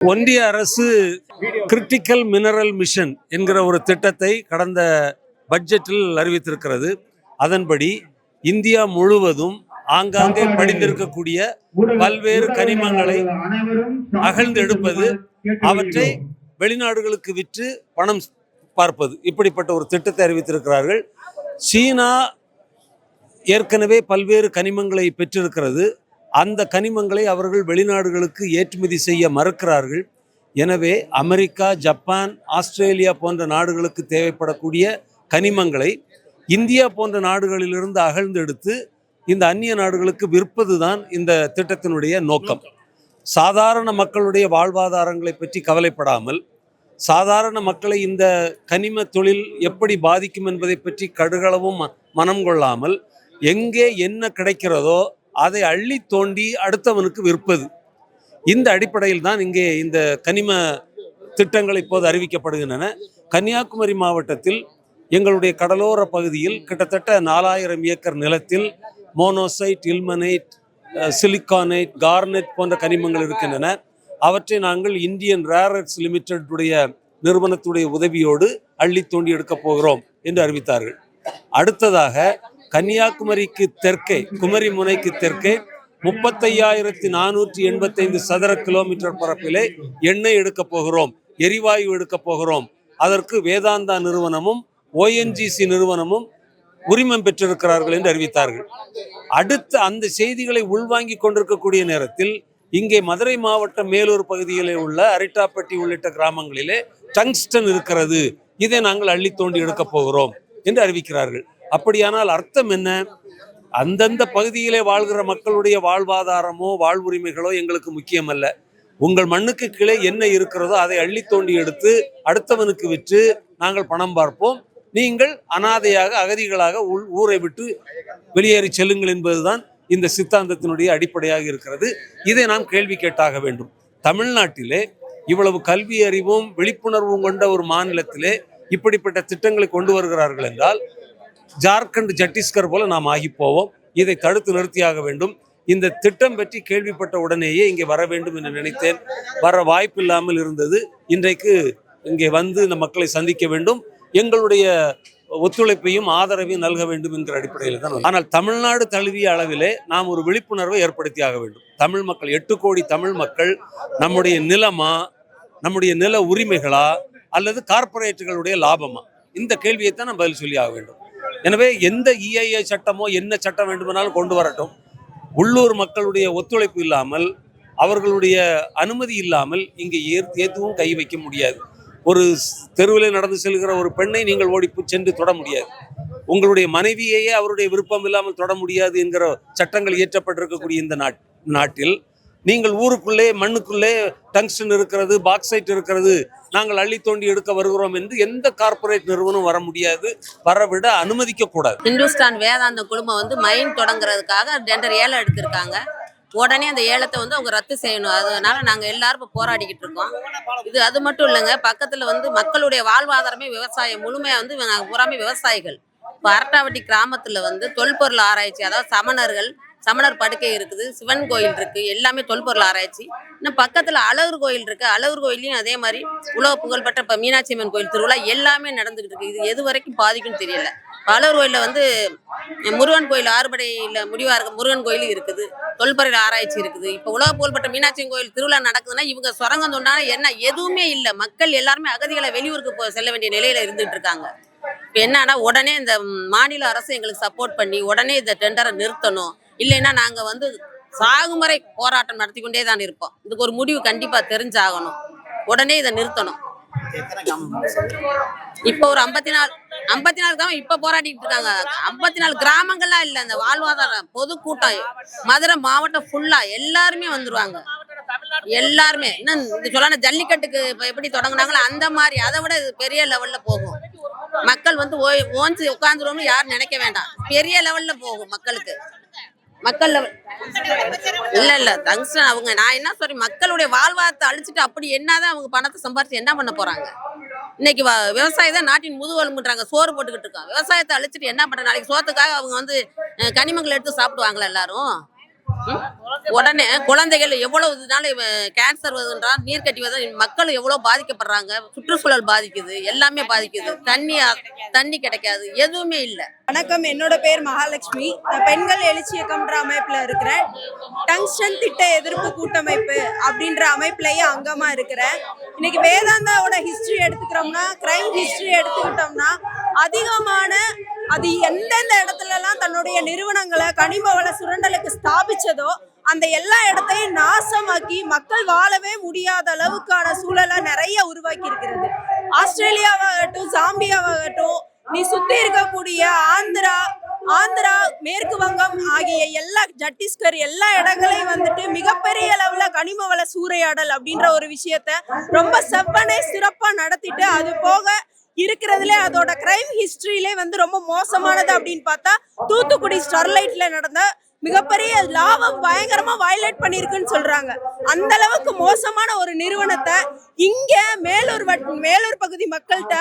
ஒன்றிய அரசு critical mineral mission என்கிற ஒரு திட்டத்தை கடந்த பட்ஜெட்டில் அறிவித்திருக்கிறது. அதன்படி இந்தியா முழுவதும் ஆங்காங்கே படிந்திருக்கக்கூடிய பல்வேறு கனிமங்களை அகழ்ந்து எடுப்பது அவற்றை வெளிநாடுகளுக்கு விற்று பணம் பார்ப்பது. இப்படிப்பட்ட ஒரு திட்டத்தை அறிவித்திருக்கிறார்கள். சீனா ஏற்கனவே பல்வேறு கனிமங்களை பெற்றிருக்கிறது. அந்த கனிமங்களை அவர்கள் வெளிநாடுகளுக்கு ஏற்றுமதி செய்ய மறுக்கிறார்கள். எனவே அமெரிக்கா ஜப்பான் ஆஸ்திரேலியா போன்ற நாடுகளுக்கு தேவைப்படக்கூடிய கனிமங்களை இந்தியா போன்ற நாடுகளிலிருந்து அகழ்ந்தெடுத்து இந்த அந்நிய நாடுகளுக்கு விற்பது தான் இந்த திட்டத்தினுடைய நோக்கம். சாதாரண மக்களுடைய வாழ்வாதாரங்களை பற்றி கவலைப்படாமல் சாதாரண மக்களை இந்த கனிம தொழில் எப்படி பாதிக்கும் என்பதை பற்றி கடுகளவும் ம- மனம் கொள்ளாமல் எங்கே என்ன கிடைக்கிறதோ அதை அள்ளி தோண்டி அடுத்தவனுக்கு விற்பது. இந்த அடிப்படையில் தான் இங்கே இந்த கனிம திட்டங்கள் இப்போது அறிவிக்கப்படுகின்றன. கன்னியாகுமரி மாவட்டத்தில் எங்களுடைய கடலோர பகுதியில் கிட்டத்தட்ட நாலாயிரம் ஏக்கர் நிலத்தில் மோனோசைட் இல்மனைட் சிலிக்கானைட் கார்னெட் போன்ற கனிமங்கள் இருக்கின்றன. அவற்றை நாங்கள் இந்தியன் ரேரட்ஸ் லிமிடெடுடைய நிறுவனத்துடைய உதவியோடு அள்ளி தோண்டி எடுக்கப் போகிறோம் என்று அறிவித்தார்கள். அடுத்ததாக கன்னியாகுமரிக்கு தெற்கே குமரி முனைக்கு தெற்கே முப்பத்தையாயிரத்தி நானூற்றி எண்பத்தைந்து சதுர கிலோமீட்டர் பரப்பிலே எண்ணெய் எடுக்கப் போகிறோம் எரிவாயு எடுக்கப் போகிறோம். அதற்கு வேதாந்தா நிறுவனமும் ஓஎன்ஜிசி நிறுவனமும் உரிமம் பெற்றிருக்கிறார்கள் என்று அறிவித்தார்கள். அடுத்து அந்த செய்திகளை உள்வாங்கிக் கொண்டிருக்கக்கூடிய நேரத்தில் இங்கே மதுரை மாவட்டம் மேலூர் பகுதியிலே உள்ள அரிட்டாப்பட்டி உள்ளிட்ட கிராமங்களிலே டங்ஸ்டன் இருக்கிறது. இதை நாங்கள் அள்ளி தோண்டி எடுக்கப் போகிறோம் என்று அறிவிக்கிறார்கள். அப்படியானால் அர்த்தம் என்ன? அந்தந்த பகுதியிலே வாழ்கிற மக்களுடைய வாழ்வாதாரமோ வாழ்வுரிமைகளோ எங்களுக்கு முக்கியமல்ல. உங்கள் மண்ணுக்கு கீழே என்ன இருக்கிறதோ அதை அள்ளி தோண்டி எடுத்து அடுத்தவனுக்கு விற்று நாங்கள் பணம் பார்ப்போம். நீங்கள் அனாதையாக அகதிகளாக உள் ஊரை விட்டு வெளியேறி செல்லுங்கள் என்பதுதான் இந்த சித்தாந்தத்தினுடைய அடிப்படையாக இருக்கிறது. இதை நாம் கேள்வி கேட்டாக வேண்டும். தமிழ்நாட்டிலே இவ்வளவு கல்வி அறிவும் விழிப்புணர்வும் கொண்ட ஒரு மாநிலத்திலே இப்படிப்பட்ட திட்டங்களை கொண்டு வருகிறார்கள் என்றால் ஜார்க்கண்ட் சத்தீஸ்கர் போல நாம் ஆகி போவோம் இதை தடுத்து நிறுத்தியாக வேண்டும். இந்த திட்டம் பற்றி கேள்விப்பட்ட உடனேயே இங்கே வர வேண்டும் என்று நினைத்தேன். வர வாய்ப்பில்லாமல் இருந்தது. இன்றைக்கு இங்கே வந்து இந்த மக்களை சந்திக்க வேண்டும். எங்களுடைய ஒத்துழைப்பையும் ஆதரவையும் நல்க வேண்டும் என்கிற அடிப்படையில் தான் ஆனால் தமிழ்நாடு தழுவிய அளவிலே நாம் ஒரு விழிப்புணர்வை ஏற்படுத்தியாக வேண்டும். தமிழ் மக்கள் எட்டு கோடி தமிழ் மக்கள் நம்முடைய நிலமா நம்முடைய நில உரிமைகளா அல்லது கார்ப்பரேட்டுகளுடைய லாபமா? இந்த கேள்வியை தான் நம்ம பதில் சொல்லி ஆக வேண்டும். எனவே எந்த இஐஏ சட்டமோ என்ன சட்டம் வேண்டுமானாலும் கொண்டு வரட்டும். உள்ளூர் மக்களுடைய ஒத்துழைப்பு இல்லாமல் அவர்களுடைய அனுமதி இல்லாமல் இங்கே எதுவும் கை வைக்க முடியாது. ஒரு தெருவில் நடந்து செல்கிற ஒரு பெண்ணை நீங்கள் ஓடி சென்று தொட முடியாது. உங்களுடைய மனைவியையே அவருடைய விருப்பம் இல்லாமல் தொட முடியாது என்கிற சட்டங்கள் இயற்றப்பட்டிருக்கக்கூடிய இந்த நாட் நாட்டில் நீங்கள் ஊருக்குள்ளே மண்ணுக்குள்ளே டங்ஸ்டன் இருக்கிறது பாக்ஸைட் இருக்கிறது நாங்கள் அள்ளி தோண்டி எடுக்க வருகிறோம் என்று எந்த கார்ப்பரேட் நிறுவனம் வர முடியாது வரவிட அனுமதிக்க கூடாது. இந்துஸ்தான் வேதாந்த குழுமம் வந்து மைன் தொடங்குறதுக்காக டெண்டர் ஏலம் எடுத்திருக்காங்க. உடனே அந்த ஏலத்தை வந்து அவங்க ரத்து செய்யணும். அதனால நாங்கள் எல்லாரும் இப்போ போராடிக்கிட்டு இருக்கோம். இது அது மட்டும் இல்லைங்க பக்கத்தில் வந்து மக்களுடைய வாழ்வாதாரமே விவசாயம். முழுமையாக வந்து நாங்கள் பூராமே விவசாயிகள். இப்போ அரட்டாவட்டி கிராமத்தில் வந்து தொல்பொருள் ஆராய்ச்சி அதாவது சமணர்கள் சமணர் படுக்கை இருக்குது சிவன் கோயில் இருக்கு எல்லாமே தொல்பொருள் ஆராய்ச்சி. இன்னும் பக்கத்துல அழகர் கோயில் இருக்கு. அழகர் கோயிலையும் அதே மாதிரி உலக புகழ்பெற்ற இப்போ மீனாட்சி அம்மன் கோயில் திருவிழா எல்லாமே நடந்துகிட்டு இருக்கு. இது எது வரைக்கும் பாதிக்கும்னு தெரியல. அழகர் கோயிலில் வந்து முருகன் கோயில் ஆறுபடையில் முடிவாக இருக்க முருகன் கோயில் இருக்குது. தொல்பொருள் ஆராய்ச்சி இருக்குது. இப்போ உலக புகழ்பெற்ற மீனாட்சி கோயில் திருவிழா நடக்குதுன்னா இவங்க சுரங்கம் தோண்டான என்ன எதுவுமே இல்லை. மக்கள் எல்லாருமே அகதிகளை வெளியூருக்கு போ செல்ல வேண்டிய நிலையில இருந்துட்டு இருக்காங்க. இப்போ என்னன்னா உடனே இந்த மாநில அரசு எங்களுக்கு சப்போர்ட் பண்ணி உடனே இந்த டெண்டரை நிறுத்தணும். இல்லைன்னா நாங்கள் வந்து சாகுமுறை போராட்டம் நடத்தி கொண்டே தான் இருப்போம். இதுக்கு ஒரு முடிவு கண்டிப்பாக தெரிஞ்சாகணும். உடனே இதை நிறுத்தணும். இப்போ ஒரு ஐம்பத்தி நாலு ஐம்பத்தி நாலு கிராமம் இப்போ போராடிட்டு இருக்காங்க. ஐம்பத்தி நாலு கிராமங்கள்லாம் இல்லை அந்த வாழ்வாதார பொதுக்கூட்டம் மதுரை மாவட்டம் ஃபுல்லா எல்லாருமே வந்துருவாங்க. எல்லாருமே. இன்னும் இது சொல்லணும் ஜல்லிக்கட்டுக்கு இப்போ எப்படி தொடங்குனாங்களோ அந்த மாதிரி அதை விட இது பெரிய லெவல்ல போகும். மக்கள் வந்து ஓய் ஓஞ்சி உட்காந்துருவோம்னு யாரும் நினைக்க வேண்டாம். பெரிய லெவல்ல போகும் மக்களுக்கு. மக்கள் இல்ல இல்ல தங்ஸ்டன் அவங்க நான் என்ன சொல்றேன் மக்களுடைய வாழ்வாதாரத்தை அழிச்சிட்டு அப்படி என்னதான் அவங்க பணத்தை சம்பாரிச்சு என்ன பண்ண போறாங்க? இன்னைக்கு வ- விவசாயி தான் நாட்டின் முதுகெலும்புன்றாங்க சோறு போட்டுக்கிட்டு இருக்கான். விவசாயத்தை அழிச்சிட்டு என்ன பண்ற? நாளைக்கு சோத்துக்காக அவங்க வந்து கனிமங்கள் எடுத்து சாப்பிடுவாங்களா எல்லாரும்? உடனே குழந்தைகள் எவ்வளவு நாள் கேன்சர் வருதுன்றா நீர் கட்டி வருது மக்கள் எவ்வளவு பாதிக்கப்படுறாங்க சுற்றுச்சூழல் பாதிக்குது எல்லாமே பாதிக்குது. தண்ணி தண்ணி கிடைக்காது எதுவுமே இல்லை. வணக்கம் என்னோட பேர் மகாலட்சுமி. நான் பெண்கள் எழுச்சி இயக்கம்ன்ற அமைப்புல இருக்கிறேன். டங்ஸ்டன் திட்ட எதிர்ப்பு கூட்டமைப்பு அப்படின்ற அமைப்புலயே அங்கமா இருக்கிறேன். இன்னைக்கு வேதாந்தாவோட ஹிஸ்டரி எடுத்துக்கிறோம்னா கிரைம் ஹிஸ்டரி எடுத்துக்கிட்டோம்னா அதிகமான அது எந்தெந்த இடத்துலலாம் தன்னுடைய நிறுவனங்களை கனிம வள சுரண்டலுக்கு ஸ்தாபிச்சதோ அந்த எல்லா இடத்தையும் நாசமாக்கி மக்கள் வாழவே முடியாத அளவுக்கான சூழலை நிறைய உருவாக்கி இருக்கிறது ஆஸ்திரேலியாவாகட்டும் ஜாம்பியாவாகட்டும் நீ சுத்தி இருக்கக்கூடிய ஆந்திரா ஆந்திரா மேற்கு வங்கம் ஆகிய எல்லா சட்டீஸ்கர் எல்லா இடங்களையும் வந்துட்டு மிகப்பெரிய அளவுல கனிம வள சூறையாடல் அப்படின்ற ஒரு விஷயத்த ரொம்ப செவ்வனே சிறப்பா நடத்திட்டு அது போக இருக்கிறதுல அதோட கிரைம் ஹிஸ்டரியிலே வந்து ரொம்ப மோசமானது அப்படின்னு பார்த்தா தூத்துக்குடி ஸ்டெர்லைட்ல நடந்த மிகப்பெரிய லாபம் பயங்கரமா வயலேட் பண்ணியிருக்குன்னு சொல்றாங்க. அந்த அளவுக்கு மோசமான ஒரு நிறுவனத்தை இங்க மேலூர் வட் மேலூர் பகுதி மக்கள்கிட்ட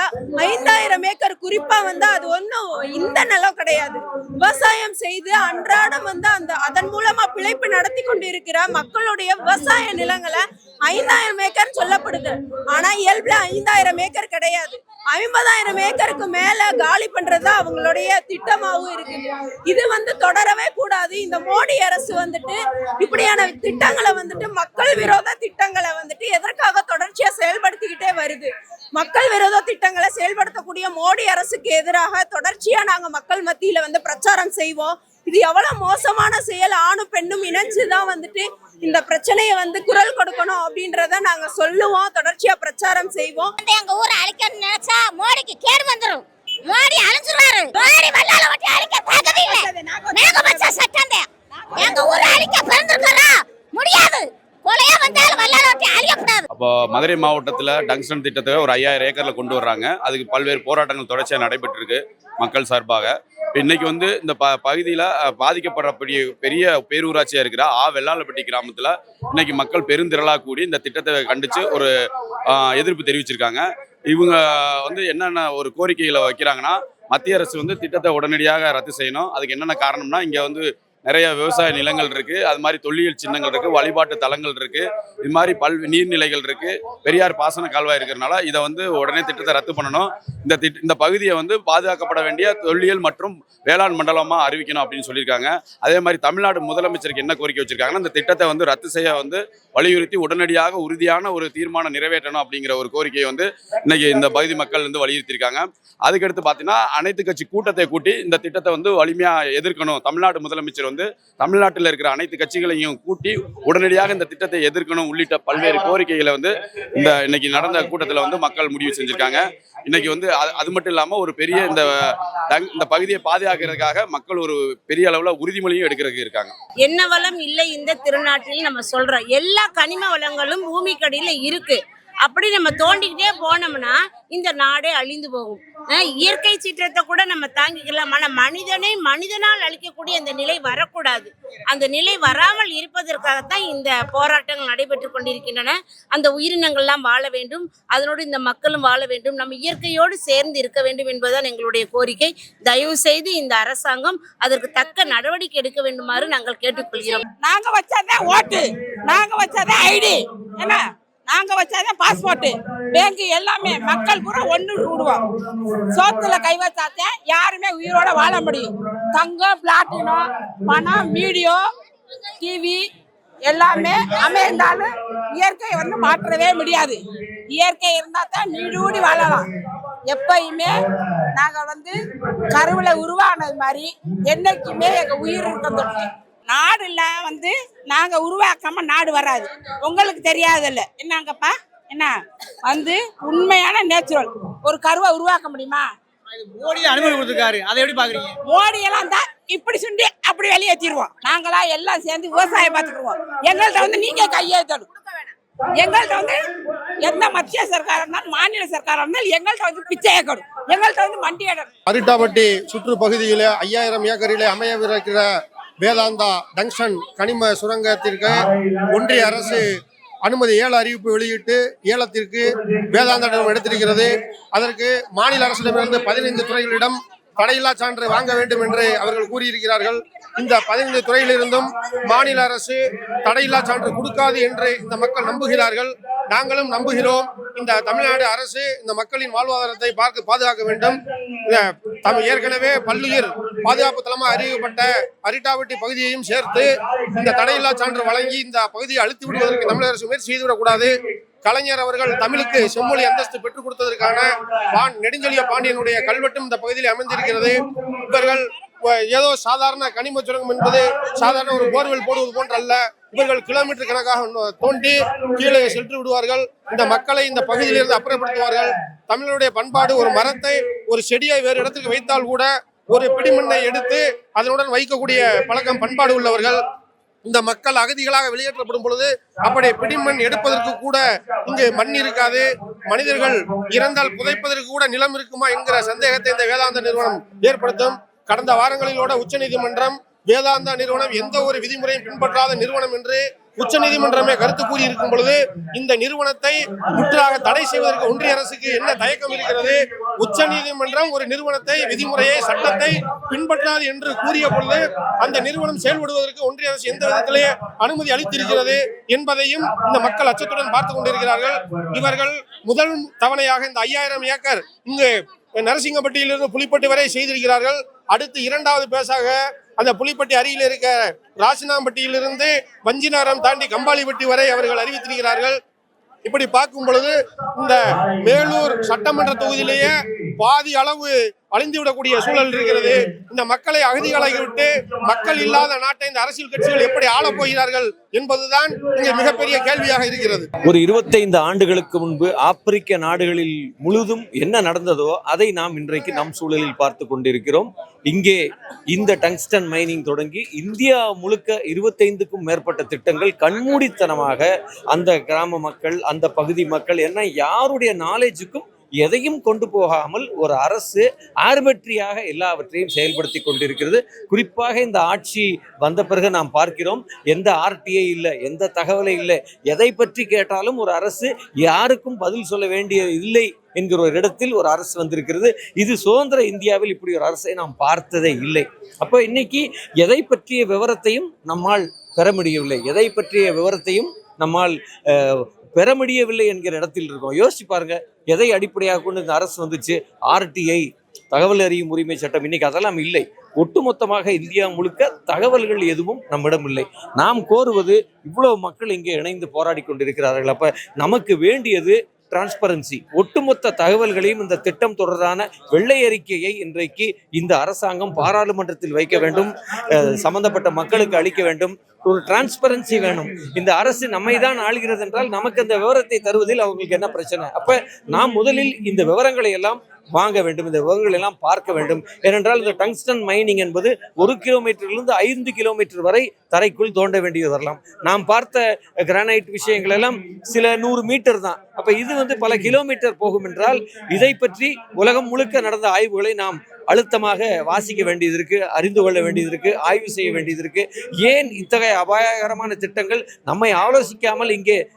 ஐந்தாயிரம் ஏக்கர் குறிப்பா வந்து அது ஒன்றும் இந்த நிலம் கிடையாது. விவசாயம் செய்து அன்றாடம் வந்து அந்த அதன் மூலமா பிழைப்பு நடத்தி கொண்டு இருக்கிற மக்களுடைய விவசாய நிலங்களை ஐந்தாயிரம் ஏக்கர் சொல்லப்படுது. ஆனா இயல்புல ஐந்தாயிரம் ஏக்கர் கிடையாது. ஐம்பதாயிரம் ஏக்கருக்கு மேல காலி பண்றது அவங்களுடைய திட்டமாகவும் இருக்குது இது வந்து தொடரவே கூடாது. இந்த மோடி அரசு வந்துட்டு இப்படியான திட்டங்களை வந்துட்டு மக்கள் விரோத திட்டங்களை வந்துட்டு எதற்காக தொடர்ச்சியா செயல்படுத்திக்கிட்டே வருது? மக்கள் விரோத திட்டங்களை செயல்படுத்தக்கூடிய மோடி அரசுக்கு எதிராக தொடர்ச்சியா நாங்க மக்கள் மத்தியில வந்து பிரச்சாரம் செய்வோம். இது எவ்வளவு மோசமான செயல் ஆணும் பெண்ணும் இணைஞ்சுதான் வந்துட்டு இந்த பிரச்சனையை வந்து குரல் கொடுக்கணும் அப்படின்றத நாங்க சொல்லுவோம் தொடர்ச்சியா பிரச்சாரம் செய்வோம். எங்க ஊரை அழிக்கணும்னு நினைச்சா மோடிக்கு கேடு வந்துரும். மோடி அழிஞ்சிருவாரு. மோடி வல்லால ஒட்டி அழிக்க பார்க்கவே இல்லை. மேகபட்ச சட்டம். எங்க ஊரை அழிக்க பிறந்திருக்கிறா? முடியாது. கொலையா வந்தாலும் அழியக்கூடாது அப்போ மதுரை மாவட்டத்தில் டங்ஸ்டன் திட்டத்தை ஒரு ஐயாயிரம் ஏக்கரில் கொண்டு வர்றாங்க. அதுக்கு பல்வேறு போராட்டங்கள் தொடர்ச்சியாக நடைபெற்று இருக்கு மக்கள் சார்பாக. இப்போ இன்னைக்கு வந்து இந்த ப பகுதியில் பாதிக்கப்படக்கூடிய பெரிய பேரூராட்சியாக இருக்கிற ஆ வெள்ளாளப்பட்டி கிராமத்தில் இன்னைக்கு மக்கள் பெருந்திரளாக கூடி இந்த திட்டத்தை கண்டித்து ஒரு எதிர்ப்பு தெரிவிச்சிருக்காங்க. இவங்க வந்து என்னென்ன ஒரு கோரிக்கைகளை வைக்கிறாங்கன்னா மத்திய அரசு வந்து திட்டத்தை உடனடியாக ரத்து செய்யணும். அதுக்கு என்னென்ன காரணம்னா இங்கே வந்து நிறைய விவசாய நிலங்கள் இருக்கு. அது மாதிரி தொல்லியல் சின்னங்கள் இருக்கு வழிபாட்டு தலங்கள் இருக்கு. இது மாதிரி பல் நீர்நிலைகள் இருக்கு. பெரியார் பாசன கால்வாய் இருக்கிறனால இதை வந்து உடனே திட்டத்தை ரத்து பண்ணணும். இந்த திட்ட இந்த பகுதியை வந்து பாதுகாக்கப்பட வேண்டிய தொல்லியல் மற்றும் வேளாண் மண்டலமா அறிவிக்கணும் அப்படின்னு சொல்லியிருக்காங்க. அதே மாதிரி தமிழ்நாடு முதலமைச்சருக்கு என்ன கோரிக்கை வச்சிருக்காங்கன்னா இந்த திட்டத்தை வந்து ரத்து செய்ய வந்து வலியுறுத்தி உடனடியாக உறுதியான ஒரு தீர்மானம் நிறைவேற்றணும் அப்படிங்கிற ஒரு கோரிக்கையை வந்து இன்னைக்கு இந்த பகுதி மக்கள் வந்து வலியுறுத்தியிருக்காங்க. அதுக்கடுத்து பார்த்தீங்கன்னா அனைத்து கட்சி கூட்டத்தை கூட்டி இந்த திட்டத்தை வந்து வலிமையாக எதிர்க்கணும். தமிழ்நாடு முதலமைச்சர் வந்து தமிழ்நாட்டில் இருக்கிற அனைத்து கட்சிகளையும் கூட்டி உடனடியாக இந்த திட்டத்தை எதிர்க்கணும் உள்ளிட்ட பல்வேறு கோரிக்கைகளை வந்து இந்த இன்னைக்கு நடந்த கூட்டத்தில் வந்து மக்கள் முடிவு செஞ்சிருக்காங்க. இன்னைக்கு வந்து அது அது மட்டும் இல்லாமல் ஒரு பெரிய இந்த இந்த பகுதியை பாதுகாக்கிறதுக்காக மக்கள் ஒரு பெரிய அளவில் உறுதிமொழியும் எடுக்கிறதுக்கு இருக்காங்க. என்ன வளம் இல்லை இந்த திருநாட்டில் நம்ம சொல்றோம். எல்லா கனிம வளங்களும் பூமிக்கடியில் இருக்கு. அப்படி நம்ம தோண்டிக்கிட்டே போனோம்னா இந்த நாடே அழிந்து போகும். இயற்கை சீற்றத்தை கூட நம்ம தாங்கிக்கலாம். ஆனால் மனிதனை மனிதனால் அழிக்கக்கூடிய அந்த நிலை வரக்கூடாது. அந்த நிலை வராமல் இருப்பதற்காகத்தான் இந்த போராட்டங்கள் நடைபெற்று கொண்டிருக்கின்றன. அந்த உயிரினங்கள்லாம் வாழ வேண்டும். அதனோடு இந்த மக்களும் வாழ வேண்டும். நம்ம இயற்கையோடு சேர்ந்து இருக்க வேண்டும் என்பதுதான் எங்களுடைய கோரிக்கை. தயவு செய்து இந்த அரசாங்கம் அதற்கு தக்க நடவடிக்கை எடுக்க வேண்டுமாறு நாங்கள் கேட்டுக்கொள்கிறோம். நாங்கள் வச்சாதான் ஓட்டு. நாங்க வச்சாதான் ஐடி. என்ன? நாங்க வச்சாதான் பாஸ்போர்ட் பேங்க் எல்லாமே மக்கள் பூரா ஒண்ணு விடுவோம். சோத்துல கை வச்சாதான் யாருமே உயிரோட வாழ முடியும். தங்கம் பிளாட்டினம் பணம் வீடியோ டிவி எல்லாமே அமைந்தாலும் இயற்கையை வந்து மாற்றவே முடியாது. இயற்கை இருந்தா தான் நீடூடி வாழலாம். எப்பயுமே நாங்கள் வந்து கருவில் உருவானது மாதிரி என்னைக்குமே எங்கள் உயிர் இருக்கிறது நாடுல வந்து நாங்க உருவாக்காம நாடு வராது. உங்களுக்கு தெரியாதுல்ல. என்னங்கப்பா? என்ன? வந்து உண்மையான நேச்சுரல் ஒரு கருவை உருவாக்க முடியுமா? மோடி அனுமதி கொடுத்துருக்காரு. அதை எப்படி பாக்குறீங்க மோடி எல்லாம் தான் இப்படி சுண்டி அப்படி வெளியேற்றிடுவோம் நாங்களா எல்லாம் சேர்ந்து விவசாயம் பார்த்துக்குருவோம். எங்கள்கிட்ட வந்து நீங்க கையெழுத்தணும் எங்கள்கிட்ட வந்து எந்த மத்திய சர்க்காரம் இருந்தாலும் மாநில சர்க்காரம் இருந்தாலும் எங்கள்கிட்ட வந்து பிச்சை ஏக்கணும். எங்கள்கிட்ட வந்து மண்டி ஏடணும் அரிட்டாப்பட்டி சுற்று பகுதியில் ஐயாயிரம் ஏக்கரிலே அமையவிருக்கிற வேதாந்தா டங்ஷன் கனிம சுரங்கத்திற்கு ஒன்றிய அரசு அனுமதி ஏல அறிவிப்பு வெளியிட்டு ஏலத்திற்கு வேதாந்தாவிடம் எடுத்திருக்கிறது. அதற்கு மாநில அரசிடமிருந்து பதினைந்து துறைகளிடம் தடையில்லா சான்று வாங்க வேண்டும் என்று அவர்கள் கூறியிருக்கிறார்கள். இந்த பதினைந்து துறையிலிருந்தும் மாநில அரசு தடையில்லா சான்று கொடுக்காது என்று இந்த மக்கள் நம்புகிறார்கள். நாங்களும் நம்புகிறோம். இந்த தமிழ்நாடு அரசு இந்த மக்களின் வாழ்வாதாரத்தை பார்க்க பாதுகாக்க வேண்டும். தம் ஏற்கனவே பள்ளியில் பாதுகாப்பு தளமாக அறிவிக்கப்பட்ட அரிட்டாவட்டி பகுதியையும் சேர்த்து இந்த தடையில்லா சான்று வழங்கி இந்த பகுதியை அழுத்தி விடுவதற்கு தமிழக அரசு முயற்சி செய்துவிடக்கூடாது. கலைஞர் அவர்கள் தமிழுக்கு செம்மொழி அந்தஸ்து பெற்றுக் கொடுத்ததற்கான பான் நெடுஞ்செழிய பாண்டியனுடைய கல்வெட்டும் இந்த பகுதியில் அமைந்திருக்கிறது. இவர்கள் ஏதோ சாதாரண கனிம சுரங்கம் என்பது சாதாரண ஒரு போர்வெல் போடுவது போன்ற அல்ல இவர்கள் கிலோமீட்டர் கணக்காக தோண்டி கீழே சென்று விடுவார்கள். இந்த மக்களை இந்த பகுதியிலிருந்து அப்புறப்படுத்துவார்கள். தமிழனுடைய பண்பாடு ஒரு மரத்தை ஒரு செடியை வேறு இடத்துக்கு வைத்தால் கூட ஒரு பிடிமண்ணை எடுத்து அதனுடன் வைக்கக்கூடிய பழக்கம் பண்பாடு உள்ளவர்கள். இந்த மக்கள் அகதிகளாக வெளியேற்றப்படும் பொழுது அப்படி பிடிமண் எடுப்பதற்கு கூட இங்கு மண் இருக்காது. மனிதர்கள் இறந்தால் புதைப்பதற்கு கூட நிலம் இருக்குமா என்கிற சந்தேகத்தை இந்த வேதாந்த நிறுவனம் ஏற்படுத்தும். கடந்த வாரங்களிலோட உச்சநீதிமன்றம் வேதாந்தா நிறுவனம் எந்த ஒரு விதிமுறையும் பின்பற்றாத நிறுவனம் என்று உச்சநீதிமன்றமே கருத்து கூறி இருக்கும் பொழுது இந்த நிறுவனத்தை முற்றாக தடை செய்வதற்கு ஒன்றிய அரசுக்கு என்ன தயக்கம் இருக்கிறது? உச்சநீதிமன்றம் ஒரு நிறுவனத்தை விதிமுறையை சட்டத்தை பின்பற்றாது என்று கூறிய பொழுது அந்த நிறுவனம் செயல்படுவதற்கு ஒன்றிய அரசு எந்த விதத்திலேயே அனுமதி அளித்திருக்கிறது என்பதையும் இந்த மக்கள் அச்சத்துடன் பார்த்து கொண்டிருக்கிறார்கள். இவர்கள் முதல் தவணையாக இந்த ஐயாயிரம் ஏக்கர் இங்கு நரசிங்கப்பட்டியிலிருந்து புலிப்பட்டி வரை செய்திருக்கிறார்கள். அடுத்து இரண்டாவது பேசாக அந்த புலிப்பட்டி அருகில் இருக்க ராசினாம்பட்டியிலிருந்து வஞ்சினாரம் தாண்டி கம்பாளிப்பட்டி வரை அவர்கள் அறிவித்திருக்கிறார்கள். இப்படி பார்க்கும் பொழுது இந்த மேலூர் சட்டமன்ற தொகுதியிலேயே பாதி அளவு அழிந்து விடக்கூடிய சூழல் இருக்கிறது. இந்த மக்களை அகதிகளாகி விட்டு மக்கள் இல்லாத நாட்டை இந்த அரசியல் கட்சிகள் எப்படி ஆளப் போகிறார்கள் என்பதுதான் இங்கே மிகப்பெரிய கேள்வியாக இருக்கிறது. ஒரு இருபத்தைந்து ஆண்டுகளுக்கு முன்பு ஆப்பிரிக்க நாடுகளில் முழுதும் என்ன நடந்ததோ அதை நாம் இன்றைக்கு நம் சூழலில் பார்த்து கொண்டிருக்கிறோம். இங்கே இந்த டங்ஸ்டன் மைனிங் தொடங்கி இந்தியா முழுக்க இருபத்தைந்துக்கும் மேற்பட்ட திட்டங்கள் கண்மூடித்தனமாக அந்த கிராம மக்கள் அந்த பகுதி மக்கள் என்ன யாருடைய நாலேஜுக்கும் எதையும் கொண்டு போகாமல் ஒரு அரசு ஆர்பிட்ரியாக எல்லாவற்றையும் செயல்படுத்தி கொண்டிருக்கிறது. குறிப்பாக இந்த ஆட்சி வந்த பிறகு நாம் பார்க்கிறோம் எந்த ஆர்டிஐ இல்லை எந்த தகவலை இல்லை எதை பற்றி கேட்டாலும் ஒரு அரசு யாருக்கும் பதில் சொல்ல வேண்டிய இல்லை என்கிற ஒரு இடத்தில் ஒரு அரசு வந்திருக்கிறது. இது சுதந்திர இந்தியாவில் இப்படி ஒரு அரசை நாம் பார்த்ததே இல்லை. அப்போ இன்னைக்கு எதை பற்றிய விவரத்தையும் நம்மால் பெற முடியவில்லை. எதை பற்றிய விவரத்தையும் நம்மால் பெற முடியவில்லை என்கிற இடத்தில் இருக்கோம். யோசிச்சு பாருங்க எதை அடிப்படையாக கொண்டு இந்த அரசு வந்துச்சு? ஆர்டிஐ தகவல் அறியும் உரிமை சட்டம். இன்னைக்கு அதெல்லாம் இல்லை. ஒட்டுமொத்தமாக இந்தியா முழுக்க தகவல்கள் எதுவும் நம்மிடம் இல்லை. நாம் கோருவது இவ்வளவு மக்கள் இங்கே இணைந்து போராடி கொண்டிருக்கிறார்கள். அப்ப நமக்கு வேண்டியது டிரான்ஸ்பரன்சி ஒட்டுமொத்த தகவல்களையும் இந்த திட்டம் தொடர்பான வெள்ளை அறிக்கையை இன்றைக்கு இந்த அரசாங்கம் பாராளுமன்றத்தில் வைக்க வேண்டும். சம்பந்தப்பட்ட மக்களுக்கு அளிக்க வேண்டும். ஒரு டிரான்ஸ்பரன்சி வேணும். இந்த அரசு நம்மை தான் ஆளுகிறது என்றால் நமக்கு அந்த விவரத்தை தருவதில் அவங்களுக்கு என்ன பிரச்சனை? அப்ப நாம் முதலில் இந்த விவரங்களை எல்லாம் வாங்க வேண்டும். இந்த விவரங்களை எல்லாம் பார்க்க வேண்டும். ஏனென்றால் இந்த டங்ஸ்டன் மைனிங் என்பது ஒரு கிலோமீட்டரிலிருந்து ஐந்து கிலோமீட்டர் வரை தரைக்குள் தோண்ட வேண்டியது வரலாம். நாம் பார்த்த கிரானைட் விஷயங்கள் எல்லாம் சில நூறு மீட்டர் தான். அப்ப இது வந்து பல கிலோமீட்டர் போகும் என்றால் இதை பற்றி உலகம் முழுக்க நடந்த ஆய்வுகளை நாம் அழுத்தமாக வாசிக்க வேண்டியது இருக்கு அறிந்து கொள்ள வேண்டியது இருக்கு ஆய்வு செய்ய வேண்டியது இருக்கு. ஏன் இத்தகைய அபாயகரமான திட்டங்கள் நம்மை ஆலோசிக்காமல் இங்கே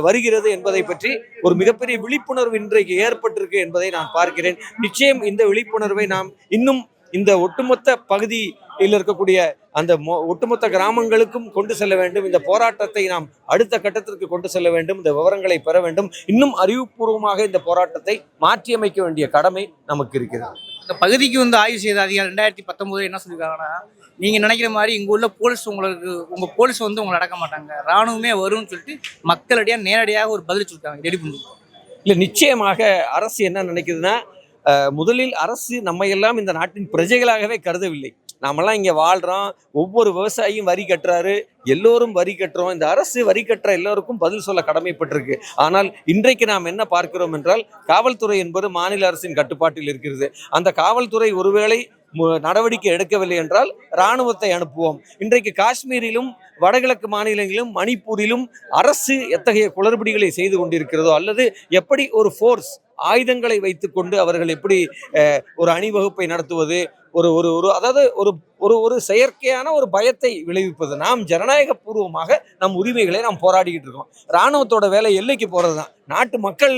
வருகிறது என்பதை பற்றி ஒரு மிகப்பெரிய விழிப்புணர்வு இன்றைக்கு ஏற்பட்டிருக்கு என்பதை நான் பார்க்கிறேன். நிச்சயம் இந்த விழிப்புணர்வை நாம் இன்னும் இந்த ஒட்டுமொத்த பகுதியில் இருக்கக்கூடிய அந்த மொ- ஒட்டுமொத்த கிராமங்களுக்கும் கொண்டு செல்ல வேண்டும். இந்த போராட்டத்தை நாம் அடுத்த கட்டத்திற்கு கொண்டு செல்ல வேண்டும். இந்த விவரங்களை பெற வேண்டும். இன்னும் அறிவுபூர்வமாக இந்த போராட்டத்தை மாற்றியமைக்க வேண்டிய கடமை நமக்கு இருக்கிறது. இந்த பகுதிக்கு வந்து ஆய்வு செய்த அதிகாரி ரெண்டாயிரத்தி பத்தொம்போது என்ன சொல்லியிருக்காங்கன்னா நீங்க நினைக்கிற மாதிரி இங்க உள்ள போலீஸ் உங்களுக்கு உங்க போலீஸ் வந்து உங்களை அடக்க மாட்டாங்க. ராணுவமே வரும்னு சொல்லிட்டு மக்களிடையே நேரடியாக ஒரு பதில் சொல்லிட்டாங்க ரெடி பண்ணி இல்லை நிச்சயமாக அரசு என்ன நினைக்குதுன்னா முதலில் அரசு நம்ம எல்லாம் இந்த நாட்டின் பிரஜைகளாகவே கருதவில்லை. நாமெல்லாம் இங்கே வாழ்கிறோம் ஒவ்வொரு விவசாயியும் வரி கட்டுறாரு. எல்லோரும் வரி கட்டுறோம். இந்த அரசு வரி கட்டுற எல்லோருக்கும் பதில் சொல்ல கடமைப்பட்டிருக்கு. ஆனால் இன்றைக்கு நாம் என்ன பார்க்கிறோம் என்றால் காவல்துறை என்பது மாநில அரசின் கட்டுப்பாட்டில் இருக்கிறது. அந்த காவல்துறை ஒருவேளை நடவடிக்கை எடுக்கவில்லை என்றால் இராணுவத்தை அனுப்புவோம். இன்றைக்கு காஷ்மீரிலும் வடகிழக்கு மாநிலங்களிலும் மணிப்பூரிலும் அரசு எத்தகைய குளறுபடிகளை செய்து கொண்டிருக்கிறதோ அல்லது எப்படி ஒரு ஃபோர்ஸ் ஆயுதங்களை வைத்துக்கொண்டு அவர்கள் எப்படி ஒரு அணிவகுப்பை நடத்துவது ஒரு ஒரு ஒரு அதாவது ஒரு ஒரு ஒரு செயற்கையான ஒரு பயத்தை விளைவிப்பது. நாம் ஜனநாயக பூர்வமாக நம் உரிமைகளை நாம் போராடிக்கிட்டு இருக்கோம். ராணுவத்தோட வேலை எல்லைக்கு போறது தான். நாட்டு மக்கள்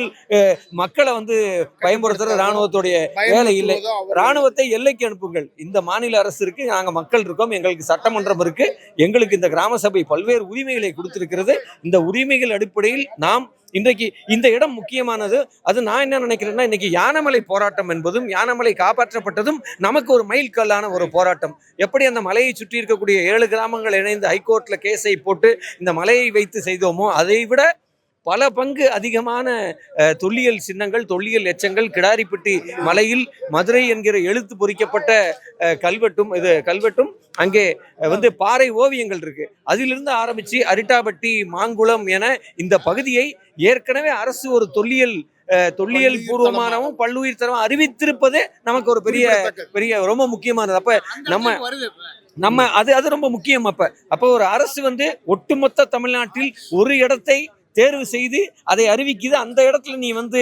மக்களை வந்து பயன்படுத்துறது ராணுவத்துடைய வேலை இல்லை. ராணுவத்தை எல்லைக்கு அனுப்புங்கள். இந்த மாநில அரசு இருக்கு நாங்க மக்கள் இருக்கோம் எங்களுக்கு சட்டமன்றம் இருக்கு. எங்களுக்கு இந்த கிராம சபை பல்வேறு உரிமைகளை கொடுத்திருக்கிறது. இந்த உரிமைகள் அடிப்படையில் நாம் இன்றைக்கு இந்த இடம் முக்கியமானது. அது நான் என்ன நினைக்கிறேன்னா இன்னைக்கு யானமலை போராட்டம் என்பதும் யானமலை காப்பாற்றப்பட்டதும் நமக்கு ஒரு மைல்கல்லான ஒரு போராட்டம். எப்படி அந்த மலையை சுற்றி இருக்கக்கூடிய ஏழு கிராமங்கள் இணைந்து ஹைகோர்ட்டில் கேஸை போட்டு இந்த மலையை வைத்து செய்தோமோ அதை விட பல பங்கு அதிகமான தொல்லியல் சின்னங்கள் தொல்லியல் எச்சங்கள் கிடாரிப்பட்டி மலையில் மதுரை என்கிற எழுத்து பொறிக்கப்பட்ட கல்வெட்டும் இது கல்வெட்டும் அங்கே வந்து பாறை ஓவியங்கள் இருக்கு. அதிலிருந்து ஆரம்பிச்சு அரிட்டாபட்டி மாங்குளம் என இந்த பகுதியை ஏற்கனவே அரசு ஒரு தொல்லியல் தொல்லியல் பூர்வமானவும் பல்லுயிர் தரம் அறிவித்திருப்பதே நமக்கு ஒரு பெரிய பெரிய ரொம்ப முக்கியமானது. அப்ப நம்ம நம்ம அது அது ரொம்ப முக்கியம் அப்ப. அப்போ ஒரு அரசு வந்து ஒட்டுமொத்த தமிழ்நாட்டில் ஒரு இடத்தை தேர்வு செய்து அதை அறிவிக்குது. அந்த இடத்துல நீ வந்து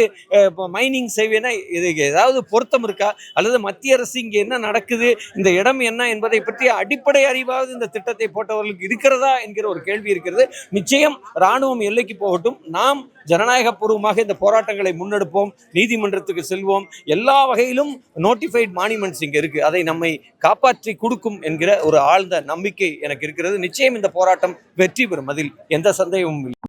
மைனிங் செய்வேன்னா இதுக்கு ஏதாவது பொருத்தம் இருக்கா? அல்லது மத்திய அரசு இங்கே என்ன நடக்குது? இந்த இடம் என்ன என்பதை பற்றிய அடிப்படை அறிவாவது இந்த திட்டத்தை போட்டவர்களுக்கு இருக்கிறதா என்கிற ஒரு கேள்வி இருக்கிறது. நிச்சயம் ராணுவம் எல்லைக்கு போகட்டும். நாம் ஜனநாயகபூர்வமாக இந்த போராட்டங்களை முன்னெடுப்போம். நீதிமன்றத்துக்கு செல்வோம். எல்லா வகையிலும் நோட்டிஃபைட் மானிமெண்ட்ஸ் இங்கே இருக்குது அதை நம்மை காப்பாற்றி கொடுக்கும் என்கிற ஒரு ஆழ்ந்த நம்பிக்கை எனக்கு இருக்கிறது. நிச்சயம் இந்த போராட்டம் வெற்றி பெறும். அதில் எந்த சந்தேகமும் இல்லை.